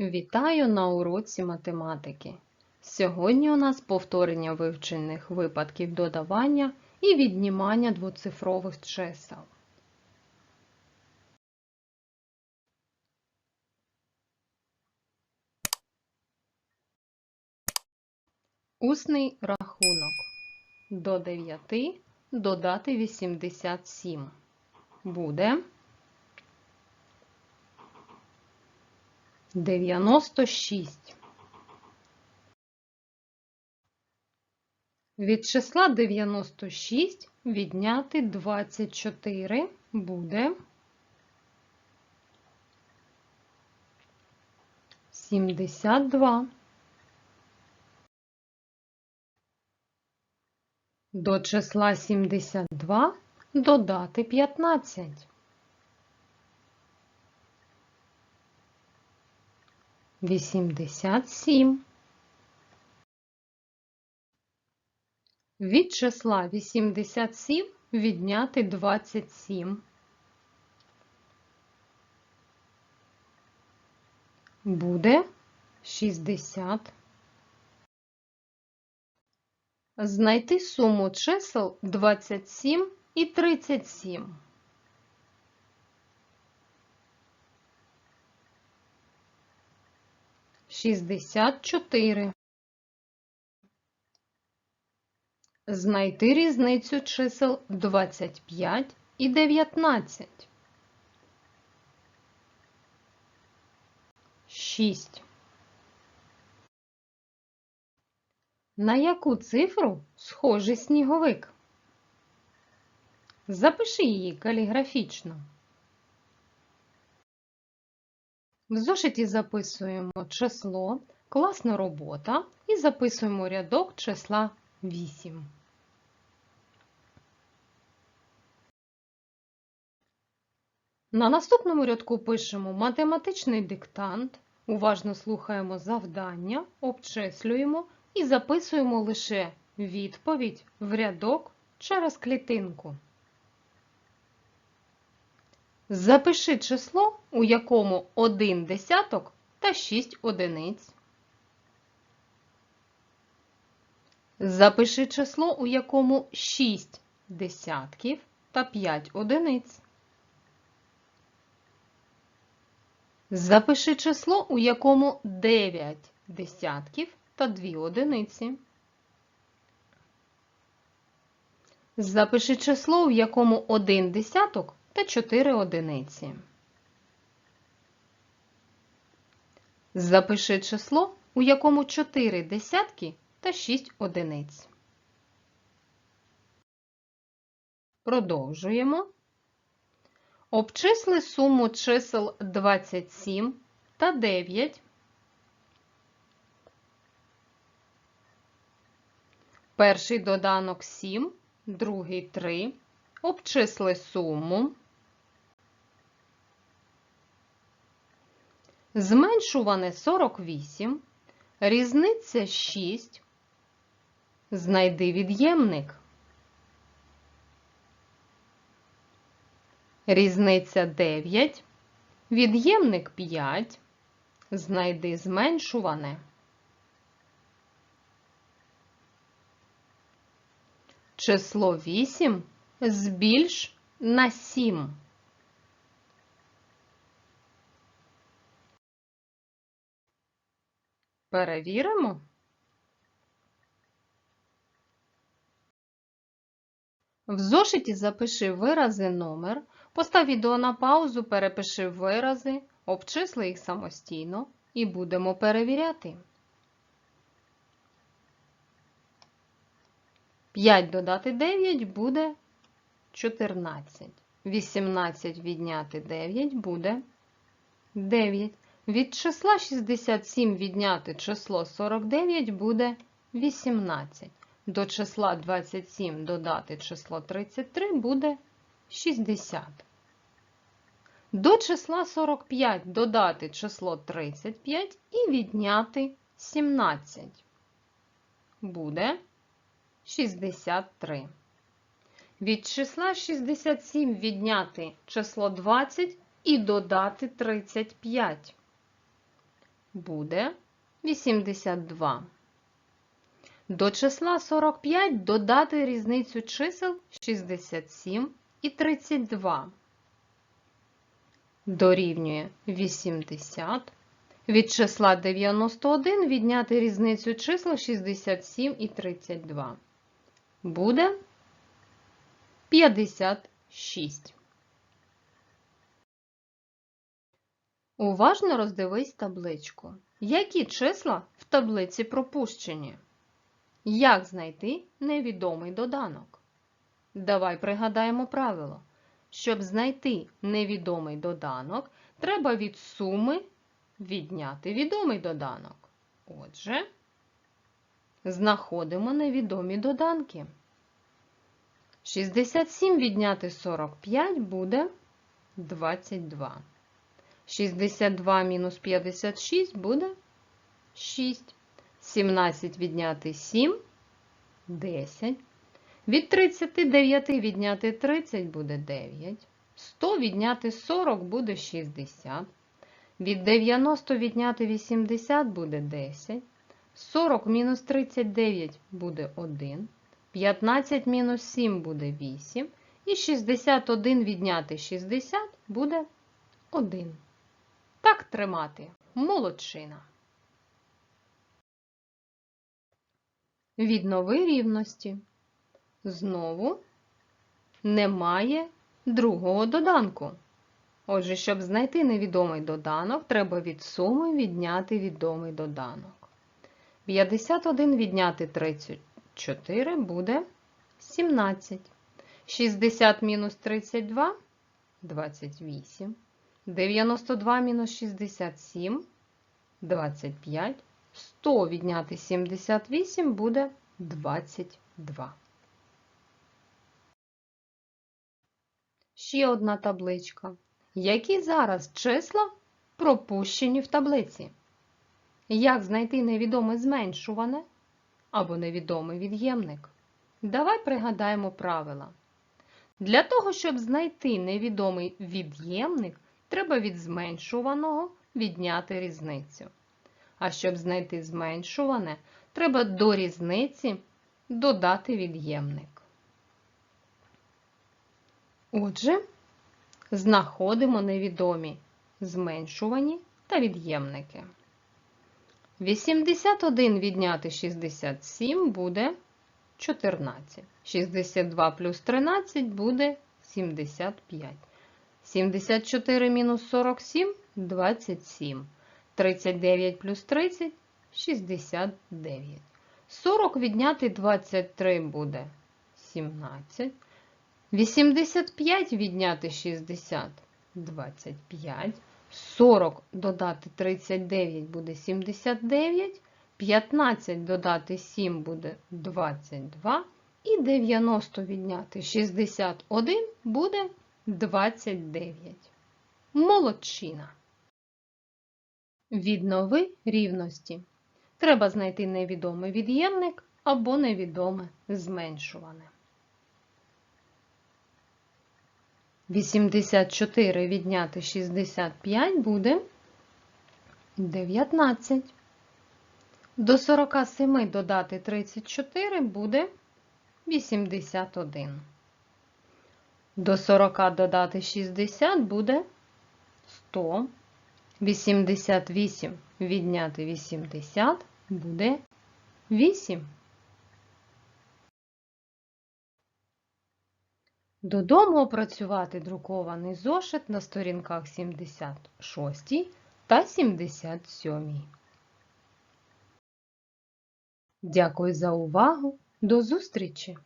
Вітаю на уроці математики. Сьогодні у нас повторення вивчених випадків додавання і віднімання двоцифрових чисел. Усний рахунок. До 9 додати 87. Буде 96. Від числа 96 відняти 24 буде 72. До числа 72 додати 15. Вісімдесят сім. Від числа 87 відняти 27. Буде 60. Знайти суму чисел 27 і 37. Шістдесят чотири. Знайти різницю чисел 25 і 19. 6. На яку цифру схожий сніговик? Запиши її каліграфічно. В зошиті записуємо число, класна робота і записуємо рядок числа 8. На наступному рядку пишемо математичний диктант, уважно слухаємо завдання, обчислюємо і записуємо лише відповідь в рядок через клітинку. Запиши число, у якому 1 десяток та 6 одиниць. Запиши число, у якому 6 десятків та 5 одиниць. Запиши число, у якому 9 десятків та 2 одиниці. Запиши число, у якому 1 десяток та 4 одиниці. Запиши число, у якому 4 десятки та 6 одиниць. Продовжуємо. Обчисли суму чисел 27 та 9. Перший доданок 7, другий 3. Обчисли суму. Зменшуване 48. Різниця 6. Знайди від'ємник. Різниця 9. Від'ємник 5. Знайди зменшуване. Число 8 збільш на 7. Перевіримо. В зошиті запиши вирази номер, постав відео на паузу, перепиши вирази, обчисли їх самостійно і будемо перевіряти. 5 додати 9 буде 14. 18 відняти 9 буде 9. Від числа 67 відняти число 49 буде 18. До числа 27 додати число 33 буде 60. До числа 45 додати число 35 і відняти 17. Буде 63. Від числа 67 відняти число 20 і додати 35. Буде 82. До числа 45 додати різницю чисел 67 і 32. Дорівнює 80. Від числа 91 відняти різницю чисел 67 і 32. Буде 56. Уважно роздивись табличку. Які числа в таблиці пропущені? Як знайти невідомий доданок? Давай пригадаємо правило. Щоб знайти невідомий доданок, треба від суми відняти відомий доданок. Отже, знаходимо невідомі доданки. 67 відняти 45 буде 22. 62 мінус 56 буде 6. 17 відняти 7 10. Від 39 відняти 30 буде 9. 100 відняти 40 буде 60. Від 90 відняти 80 буде 10. 40 мінус 39 буде 1. 15 мінус 7 буде 8. І 61 відняти 60 буде 1. Так тримати. Молодчина. Віднови рівності. Знову немає другого доданку. Отже, щоб знайти невідомий доданок, треба від суми відняти відомий доданок. 51 відняти 34 буде 17. 60 мінус 32 28. 92 мінус 67 25. 100 відняти 78 буде 22. Ще одна табличка. Які зараз числа пропущені в таблиці? Як знайти невідоме зменшуване або невідомий від'ємник? Давай пригадаємо правила. Для того, щоб знайти невідомий від'ємник, треба від зменшуваного відняти різницю. А щоб знайти зменшуване, треба до різниці додати від'ємник. Отже, знаходимо невідомі зменшувані та від'ємники. 81 відняти 67 буде 14. 62 плюс 13 буде 75. 74 мінус 47 27. 39 плюс 30 69. 40 відняти 23 буде 17. 85 відняти 60 25. 40 додати 39 буде 79. 15 додати 7 буде 22. І 90 відняти 61 буде 29. Молодчина. Віднови рівності. Треба знайти невідомий від'ємник або невідоме зменшуване. 84 відняти 65 буде 19. До 47 додати 34 буде 81. До 40 додати 60 буде 100. 88 відняти 80 буде 8. Додому опрацювати друкований зошит на сторінках 76 та 77. Дякую за увагу. До зустрічі!